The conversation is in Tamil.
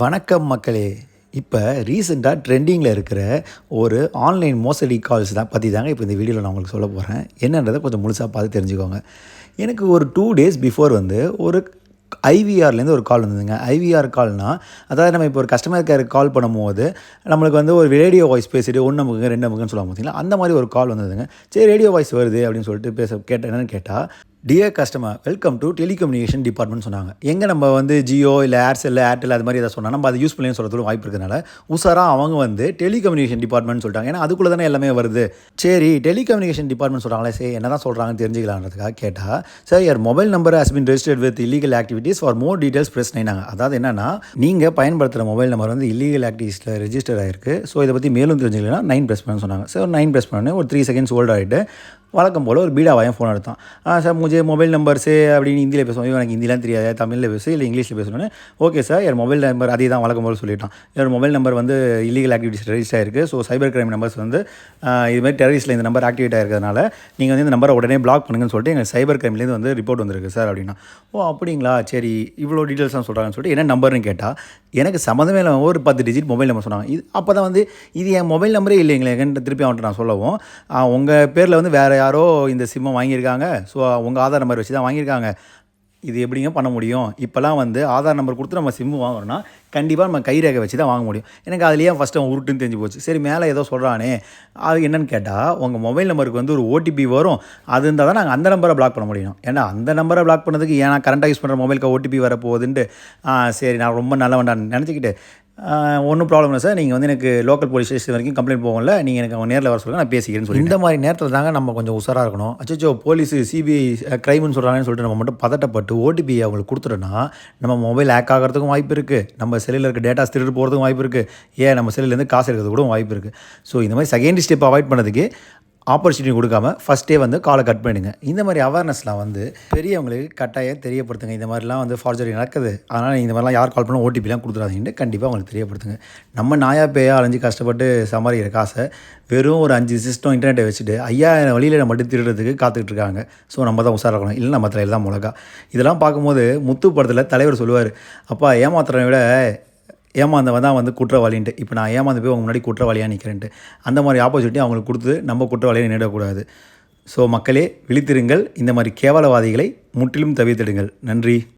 வணக்கம் மக்களே. இப்போ ரீசெண்டாக ட்ரெண்டிங்கில் இருக்கிற ஒரு ஆன்லைன் மோசடி கால்ஸ் தான் பற்றி தாங்க இப்போ இந்த வீடியோவில் நான் உங்களுக்கு சொல்ல போகிறேன் என்னன்றதை கொஞ்சம் முழுசாக பார்த்து தெரிஞ்சுக்கோங்க. எனக்கு ஒரு டூ டேஸ் பிஃபோர் வந்து ஒரு ஐவிஆர்லேருந்து ஒரு கால் வந்ததுங்க ஐவிஆர் கால்னால் அதாவது நம்ம இப்போ ஒரு கஸ்டமர் கேருக்கு கால் பண்ணும்போது நம்மளுக்கு வந்து ஒரு ரேடியோ வாய்ஸ் பேசிட்டு ஒன்று நமக்கு ரெண்டு நமக்குன்னு சொல்லுவாங்க பார்த்தீங்களா அந்த மாதிரி ஒரு கால் வந்ததுங்க. சரி ரேடியோ வாய்ஸ் வருது அப்படின்னு சொல்லிட்டு பேச கேட்டேன் என்னென்னு கேட்டால் dear customer welcome to telecommunication department சொன்னாங்க. எங்கே நம்ம வந்து ஜியோ இல்லை ஏர்செல் ஏர்டெல் அது மாதிரி எதாவது சொன்னால் நம்ம அதை யூஸ் பண்ணி சொல்கிறதுக்கு வாய்ப்பு இருக்கிறதுனால உசாராக அவங்க வந்து டெலிகம்யூனிகேஷன் டிபார்ட்மெண்ட் சொல்லிட்டாங்க. ஏன்னா அதுக்குள்ளே தானே எல்லாமே வருது. சரி டெலிகம்யூனிகேஷன் டிபார்ட்மெண்ட் சொல்கிறாங்களே சரி என்ன தான் சொல்கிறாங்கன்னு தெரிஞ்சுக்கலான்றதுக்காக கேட்டால் சார் யார் mobile number has been registered with illegal activities for more details press நைனாங்க அதாவது என்னன்னா நீங்கள் பயன்படுத்துகிற மொபைல் நம்பர் வந்து இல்லீகல் ஆக்டிவிட்டிஸில் ரெஜிஸ்டர் ஆயிருக்கு. ஸோ இதை பற்றி மேலும் தெரிஞ்சுக்கலாம் நைன் ப்ரெஸ் பண்ண சொன்னாங்க. சார் நைன் ப்ரெஸ் பண்ணி ஒரு த்ரீ செகண்ட்ஸ் ஹோல்ட் ஆகிட்டு வழக்கம் போல் ஒரு பீடாவாயம் ஃபோன் எடுத்தான். சார் முझे மொபைல் நம்பர் அப்படின்னு ஹிந்தியில் பேசுவோம். எனக்கு ஹிந்திலாம் தெரியாது தமிழில் பேசு இல்லை இங்கிலீஷில் பேசணுன்னு ஓகே சார் என் மொபைல் நம்பர் அதே தான் வழக்கம் போல் சொல்லிட்டான். என்னோட மொபைல் நம்பர் வந்து இல்லீகல் ஆக்டிவிட்டிஸ் ரெஜிஸ்டர் ஆயிருக்கு. ஸோ சைபர் கிரைம் நம்பர்ஸ் வந்து இதுமாதிரி டெரரிஸ்ட்டில் இந்த நம்பர் ஆக்டிவேட் ஆயிருக்கிறதுனால நீங்கள் வந்து இந்த நம்பரை உடனே பிளாக் பண்ணுங்கன்னு சொல்லிட்டு எங்கள் சைபர் கிரைம்லேருந்து வந்து ரிப்போர்ட் வந்திருக்கு சார் அப்படின்னா. ஓ அப்படிங்களா? சரி இவ்வளோ டீட்டெயில்ஸ் தான் சொல்கிறாங்கன்னு சொல்லிட்டு என்ன நம்பர்னு கேட்டால் எனக்கு சம்மந்தமே இல்லை ஒரு பத்து டிஜிட் மொபைல் நம்பர் சொன்னாங்க. இது அப்போ தான் வந்து இது என் மொபைல் நம்பரே இல்லைங்களே திருப்பி அவன்கிட்ட நான் சொல்லவும் உங்கள் பேரில் வந்து வேறு யாரோ இந்த சிம்மை வாங்கியிருக்காங்க. ஸோ உங்கள் ஆதார் நம்பர் வச்சு தான் வாங்கியிருக்காங்க. இது எப்படிங்க பண்ண முடியும்? இப்போல்லாம் வந்து ஆதார் நம்பர் கொடுத்து நம்ம சிம்மு வாங்குறோன்னா கண்டிப்பாக நம்ம கைரேகை வச்சு தான் வாங்க முடியும். எனக்கு அதுலேயே ஃபஸ்ட்டு அவன் உருட்டுன்னு தெரிஞ்சு போச்சு. சரி மேலே ஏதோ சொல்கிறானே அது என்னென்னு கேட்டால் உங்கள் மொபைல் நம்பருக்கு வந்து ஒரு ஓடிபி வரும். அது இருந்தால் தான் நாங்கள் அந்த நம்பரை பிளாக் பண்ண முடியும். ஏன்னா அந்த நம்பரை பிளாக் பண்ணதுக்கு ஏன்னா கரண்ட்டாக யூஸ் பண்ணுற மொபைலுக்கு ஓடிபி வரப்போகுதுன்ட்டு சரி நான் ரொம்ப நல்லவன்டான்னு நினச்சிக்கிட்டு ஒன்றும் ப்ராப்ளம் இல்லை சார் நீங்கள் வந்து எனக்கு லோக்கல் போலீஸ் ஸ்டேஷன் வரைக்கும் கம்ப்ளைண்ட் போகல நீங்கள் எனக்கு அவங்க நேரில் வர சொல்லுங்கள் நான் பேசிக்கிறேன்னு சொல்லி இந்த மாதிரி நேரத்தில் தாங்க நம்ம கொஞ்சம் உஷாராக இருக்கணும். அச்சோ போலீஸ் சிபிஐ க்ரைம்னு சொல்கிறாங்கன்னு சொல்லிட்டு நம்ம மட்டும் பதட்டப்பட்டு ஓடிபி அவங்களுக்கு கொடுத்துட்டோன்னா நம்ம மொபைல் ஹேக் ஆகிறதுக்கும் வாய்ப்பு இருக்குது நம்ம செல்லில் இருக்க டேட்டாஸ் திருட்டு போகிறதுக்கும் வாய்ப்பு இருக்குது ஏன் நம்ம செல்லிலேருந்து காசு எடுக்கிறது கூட வாய்ப்பு இருக்குது ஸோ இந்த மாதிரி செகண்ட் ஸ்டெப் அவாய்ட் பண்ணதுக்கு ஆப்பர்ச்சுனிட்டி கொடுக்காம ஃபஸ்ட்டே வந்து காலை கட் பண்ணிடுங்க. இந்த மாதிரி அவேர்னஸ்லாம் வந்து பெரியவங்களுக்கு கட்டாயம் தெரியப்படுத்துங்க. இந்த மாதிரிலாம் வந்து ஃபார்ஜரி நடக்குது. அதனால் இந்த மாதிரிலாம் யார் கால் பண்ணால் ஓடிபிலாம் கொடுத்துடாதீங்கன்னு கண்டிப்பாக அவங்களுக்கு தெரியப்படுத்துங்க. நம்ம நாயா பேயா அலைஞ்சு கஷ்டப்பட்டு சம்பாதிக்கிற காசை வெறும் ஒரு அஞ்சு சிஸ்டம் இன்டர்நெட்டை வச்சுட்டு ஐயாயிரம் வழியில் நம்ம மட்டும் திருடுறதுக்கு காத்துக்கிட்டு இருக்காங்க. ஸோ நம்ம தான் உஷாராக இருக்கணும். இல்லை நம்ம தலையில் தான் முழக்கா இதெல்லாம் பார்க்கும்போது முத்து படத்தில் தலைவர் சொல்லுவார் அப்பா ஏமாத்துறவனை விட ஏமாந்தவன் தான் வந்து குற்றவாளின்ட்டு. இப்போ நான் ஏமாந்து போய் அவங்க முன்னாடி குற்றவாளியாக நிற்கிறேன்ட்டு அந்த மாதிரி ஆப்போசிட்டி அவங்களுக்கு கொடுத்து நம்ம குற்றவாளியை நினைடக்கூடாது ஸோ மக்களே விழித்திருங்கள். இந்த மாதிரி கேவலவாதிகளை முற்றிலும் தவிர்த்திடுங்கள். நன்றி.